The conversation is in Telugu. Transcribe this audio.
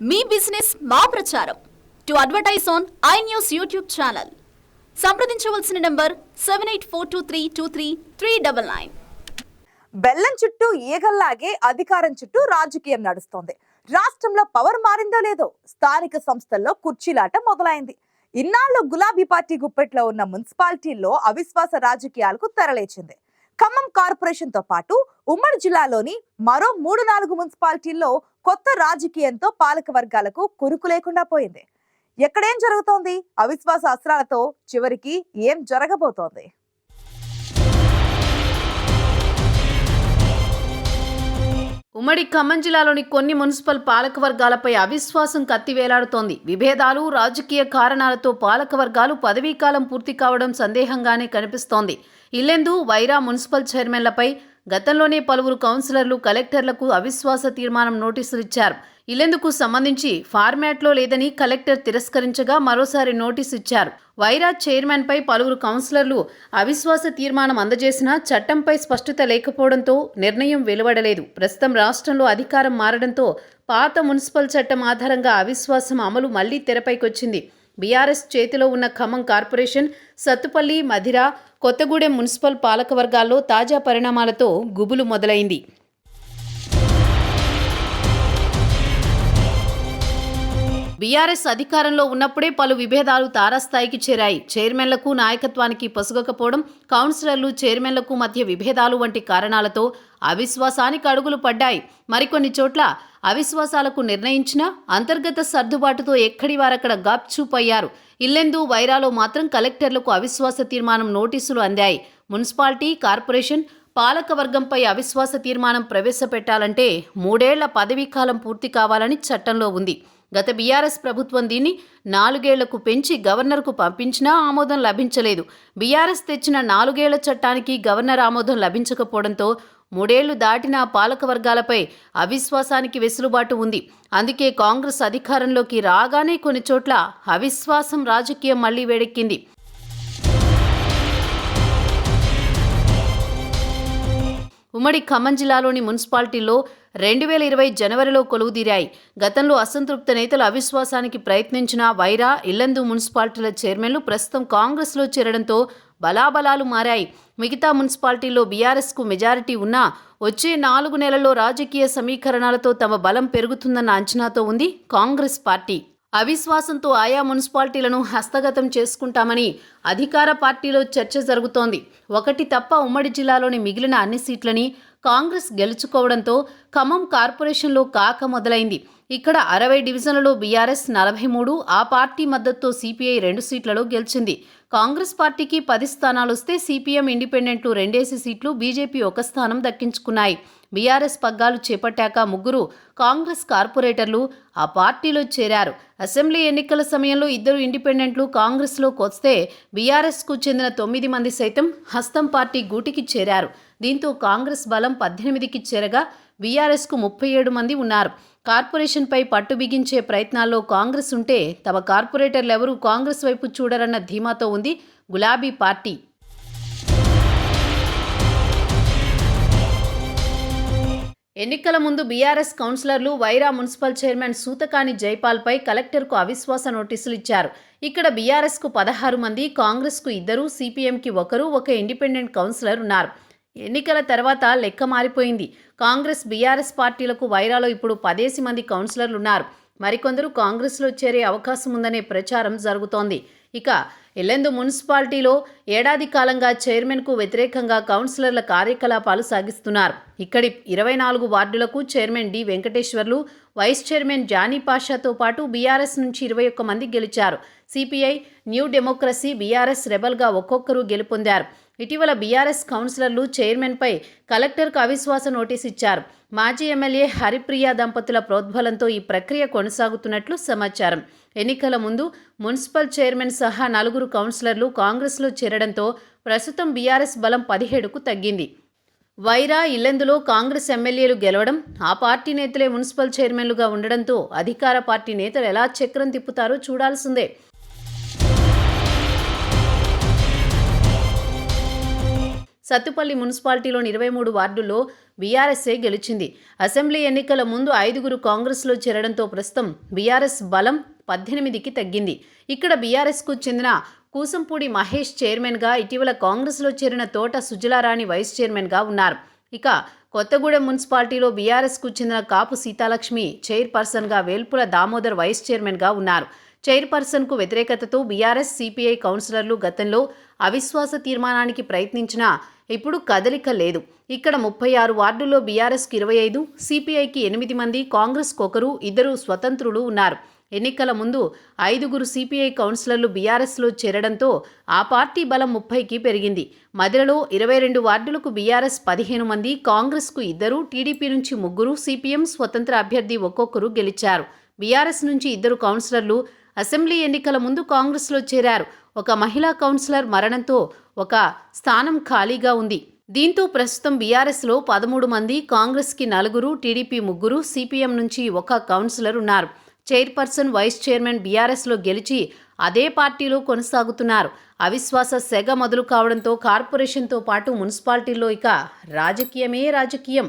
మీ బిజినెస్ మా ప్రచారం. To advertise on I news YouTube channel. సంప్రదించవలసిన number seven eight four two three two three three double nine. బెల్లం చుట్టూ ఈగల్లాగే అధికారం చుట్టూ రాజకీయం నడుస్తోంది. రాష్ట్రంలో పవర్ మారిందో లేదో స్థానిక సంస్థల్లో కుర్చీలాట మొదలైంది. ఇన్నాళ్ళు గులాబీ పార్టీ గుప్పెట్లో ఉన్న మున్సిపాలిటీల్లో అవిశ్వాస రాజకీయాలకు తెరలేచింది. ఖమ్మం కార్పొరేషన్తో పాటు ఉమ్మడి జిల్లాలోని మరో మూడు నాలుగు మున్సిపాలిటీల్లో కొత్త రాజకీయంతో పాలక వర్గాలకు కురుకు లేకుండా పోయింది. ఎక్కడేం జరుగుతోంది? అవిశ్వాస అస్త్రాలతో చివరికి ఏం జరగబోతోంది? ఉమ్మడి ఖమ్మం జిల్లాలోని కొన్ని మున్సిపల్ పాలక వర్గాలపై అవిశ్వాసం కత్తి వేలాడుతోంది విభేదాలు రాజకీయ కారణాలతో పాలక వర్గాలు పదవీకాలం పూర్తి కావడం సందేహంగానే కనిపిస్తోంది. ఇల్లెందు వైరా మున్సిపల్ చైర్మన్లపై గతంలోనే పలువురు కౌన్సిలర్లు కలెక్టర్లకు అవిశ్వాస తీర్మానం నోటీసులు ఇచ్చారు. ఇల్లెందుకు సంబంధించి ఫార్మాట్లో లేదని కలెక్టర్ తిరస్కరించగా మరోసారి నోటీసు ఇచ్చారు. వైరా చైర్మన్పై పలువురు కౌన్సిలర్లు అవిశ్వాస తీర్మానం అందజేసినా చట్టంపై స్పష్టత లేకపోవడంతో నిర్ణయం వెలువడలేదు. ప్రస్తుతం రాష్ట్రంలో అధికారం మారడంతో పాత మున్సిపల్ చట్టం ఆధారంగా అవిశ్వాసం అమలు మళ్ళీ తెరపైకొచ్చింది. బీఆర్ఎస్ చేతిలో ఉన్న ఖమ్మం కార్పొరేషన్ సత్తుపల్లి మధిర కొత్తగూడెం మున్సిపల్ పాలక వర్గాల్లో తాజా పరిణామాలతో గుబులు మొదలైంది. బీఆర్ఎస్ అధికారంలో ఉన్నప్పుడే పలు విభేదాలు తారాస్థాయికి చేరాయి. చైర్మన్లకు నాయకత్వానికి పసుగకపోవడం కౌన్సిలర్లు చైర్మన్లకు మధ్య విభేదాలు వంటి కారణాలతో అవిశ్వాసానికి అడుగులు పడ్డాయి. మరికొన్ని చోట్ల అవిశ్వాసాలకు నిర్ణయించిన అంతర్గత సర్దుబాటుతో ఎక్కడి వారక్కడ గాప్చూపయ్యారు. ఇల్లెందు వైరాలో మాత్రం కలెక్టర్లకు అవిశ్వాస తీర్మానం నోటీసులు అందాయి. మున్సిపాలిటీ కార్పొరేషన్ పాలకవర్గంపై అవిశ్వాస తీర్మానం ప్రవేశపెట్టాలంటే మూడేళ్ళ పదవీకాలం పూర్తి కావాలని చట్టంలో ఉంది. గత బీఆర్ఎస్ ప్రభుత్వం దీన్ని నాలుగేళ్ళకు పెంచి గవర్నర్కు పంపించినా ఆమోదం లభించలేదు. బీఆర్ఎస్ తెచ్చిన నాలుగేళ్ళ చట్టానికి గవర్నర్ ఆమోదం లభించకపోవడంతో మూడేళ్ళు దాటిన పాలక వర్గాలపై అవిశ్వాసానికి వెసులుబాటు ఉంది. అందుకే కాంగ్రెస్ అధికారంలోకి రాగానే కొన్ని చోట్ల అవిశ్వాసం రాజకీయం మళ్ళీ వేడెక్కింది. ఉమ్మడి ఖమ్మం జిల్లాలోని మున్సిపాలిటీలో రెండు వేల ఇరవై జనవరిలో కొలువుదీరాయి. గతంలో అసంతృప్త నేతలు అవిశ్వాసానికి ప్రయత్నించిన వైరా ఇల్లందు మున్సిపాలిటీల చైర్మన్లు ప్రస్తుతం కాంగ్రెస్లో చేరడంతో బలాబలాలు మారాయి. మిగతా మున్సిపాలిటీల్లో బీఆర్ఎస్కు మెజారిటీ ఉన్నా వచ్చే నాలుగు నెలల్లో రాజకీయ సమీకరణాలతో తమ బలం పెరుగుతుందన్న అంచనాతో ఉంది కాంగ్రెస్ పార్టీ. అవిశ్వాసంతో ఆయా మున్సిపాలిటీలను హస్తగతం చేసుకుంటామని అధికార పార్టీలో చర్చ జరుగుతోంది. ఒకటి తప్ప ఉమ్మడి జిల్లాలోని మిగిలిన అన్ని సీట్లని కాంగ్రెస్ గెలుచుకోవడంతో ఖమ్మం కార్పొరేషన్లో కాక మొదలైంది. ఇక్కడ అరవై డివిజన్లలో బీఆర్ఎస్ నలభై మూడు ఆ పార్టీ మద్దతుతో సిపిఐ రెండు సీట్లలో గెలిచింది. కాంగ్రెస్ పార్టీకి పది స్థానాలు వస్తే సిపిఎం ఇండిపెండెంట్లు రెండేసి సీట్లు బీజేపీ ఒక స్థానం దక్కించుకున్నాయి. బీఆర్ఎస్ పగ్గాలు చేపట్టాక ముగ్గురు కాంగ్రెస్ కార్పొరేటర్లు ఆ పార్టీలో చేరారు. అసెంబ్లీ ఎన్నికల సమయంలో ఇద్దరు ఇండిపెండెంట్లు కాంగ్రెస్లోకి వస్తే బీఆర్ఎస్కు చెందిన తొమ్మిది మంది సైతం హస్తం పార్టీ గూటికి చేరారు. దీంతో కాంగ్రెస్ బలం పద్దెనిమిదికి చేరగా బీఆర్ఎస్కు ముప్పై ఏడు మంది ఉన్నారు. కార్పొరేషన్పై పట్టు బిగించే ప్రయత్నాల్లో కాంగ్రెస్ ఉంటే తమ కార్పొరేటర్లు ఎవరూ కాంగ్రెస్ వైపు చూడరన్న ధీమాతో ఉంది గులాబీ పార్టీ. ఎన్నికల ముందు బీఆర్ఎస్ కౌన్సిలర్లు వైరా మున్సిపల్ చైర్మన్ సూతకాని జైపాల్పై కలెక్టర్కు అవిశ్వాస నోటీసులు ఇచ్చారు. ఇక్కడ బీఆర్ఎస్కు పదహారు మంది కాంగ్రెస్కు ఇద్దరు సిపిఎంకి ఒకరు ఒక ఇండిపెండెంట్ కౌన్సిలర్ ఉన్నారు. ఎన్నికల తర్వాత లెక్క మారిపోయింది. కాంగ్రెస్ బీఆర్ఎస్ పార్టీలకు వైరాలో ఇప్పుడు పదేసి మంది కౌన్సిలర్లు ఉన్నారు మరికొందరు కాంగ్రెస్లో చేరే అవకాశం ఉందనే ప్రచారం జరుగుతోంది. ఇక ఎల్లెందు మున్సిపాలిటీలో ఏడాది కాలంగా చైర్మన్కు వ్యతిరేకంగా కౌన్సిలర్ల కార్యకలాపాలు సాగిస్తున్నారు. ఇక్కడి ఇరవై నాలుగు వార్డులకు chairman D. Venkateswarlu vice chairman Jani పాషాతో పాటు బీఆర్ఎస్ నుంచి ఇరవై ఒక్క మంది గెలిచారు. సిపిఐ న్యూ డెమోక్రసీ బీఆర్ఎస్ రెబల్గా ఒక్కొక్కరు గెలుపొందారు. ఇటీవల బీఆర్ఎస్ కౌన్సిలర్లు చైర్మన్పై కలెక్టర్కు అవిశ్వాస నోటీస్ ఇచ్చారు. మాజీ ఎమ్మెల్యే హరిప్రియ దంపతుల ప్రోద్బలంతో ఈ ప్రక్రియ కొనసాగుతున్నట్లు సమాచారం. ఎన్నికల ముందు మున్సిపల్ చైర్మన్ సహా నలుగురు కౌన్సిలర్లు కాంగ్రెస్లో చేరడంతో ప్రస్తుతం బీఆర్ఎస్ బలం పదిహేడుకు తగ్గింది. వైరా ఇల్లెందులో కాంగ్రెస్ ఎమ్మెల్యేలు గెలవడం ఆ పార్టీ నేతలే మున్సిపల్ చైర్మన్లుగా ఉండడంతో అధికార పార్టీ నేతలు ఎలా చక్రం తిప్పుతారో చూడాల్సిందే. సత్తుపల్లి మున్సిపాలిటీలోని ఇరవై మూడు వార్డుల్లో బీఆర్ఎస్ఏ గెలిచింది. అసెంబ్లీ ఎన్నికల ముందు ఐదుగురు కాంగ్రెస్లో చేరడంతో ప్రస్తుతం బీఆర్ఎస్ బలం పద్దెనిమిదికి తగ్గింది. ఇక్కడ బీఆర్ఎస్కు చెందిన కూసంపూడి మహేష్ చైర్మన్గా ఇటీవల కాంగ్రెస్లో చేరిన తోట సుజలారాణి వైస్ చైర్మన్గా ఉన్నారు. ఇక కొత్తగూడెం మున్సిపాలిటీలో బీఆర్ఎస్కు చెందిన కాపు సీతాలక్ష్మి చైర్పర్సన్గా వేల్పుల దామోదర్ వైస్ చైర్మన్గా ఉన్నారు. చైర్పర్సన్కు వ్యతిరేకతతో బీఆర్ఎస్ సిపిఐ కౌన్సిలర్లు గతంలో అవిశ్వాస తీర్మానానికి ప్రయత్నించినా ఇప్పుడు కదలిక లేదు. ఇక్కడ ముప్పై ఆరు వార్డుల్లో బీఆర్ఎస్కి ఇరవై ఐదు సిపిఐకి ఎనిమిది మంది కాంగ్రెస్కు ఒకరు ఇద్దరు స్వతంత్రులు ఉన్నారు. ఎన్నికల ముందు ఐదుగురు సిపిఐ కౌన్సిలర్లు బీఆర్ఎస్లో చేరడంతో ఆ పార్టీ బలం ముప్పైకి పెరిగింది. మదిరలో ఇరవై రెండు వార్డులకు బీఆర్ఎస్ పదిహేను మంది కాంగ్రెస్కు ఇద్దరు టీడీపీ నుంచి ముగ్గురు సిపిఎం స్వతంత్ర అభ్యర్థి ఒక్కొక్కరు గెలిచారు. బీఆర్ఎస్ నుంచి ఇద్దరు కౌన్సిలర్లు అసెంబ్లీ ఎన్నికల ముందు కాంగ్రెస్లో చేరారు. ఒక మహిళా కౌన్సిలర్ మరణంతో ఒక స్థానం ఖాళీగా ఉంది. దీంతో ప్రస్తుతం బీఆర్ఎస్లో పదమూడు మంది కాంగ్రెస్కి నలుగురు టీడీపీ ముగ్గురు సిపిఎం నుంచి ఒక కౌన్సిలర్ ఉన్నారు. చైర్పర్సన్ వైస్ చైర్మన్ బీఆర్ఎస్లో గెలిచి అదే పార్టీలో కొనసాగుతున్నారు. అవిశ్వాస సెగ మొదలు కావడంతో కార్పొరేషన్తో పాటు మున్సిపాలిటీలో ఇక రాజకీయమే రాజకీయం.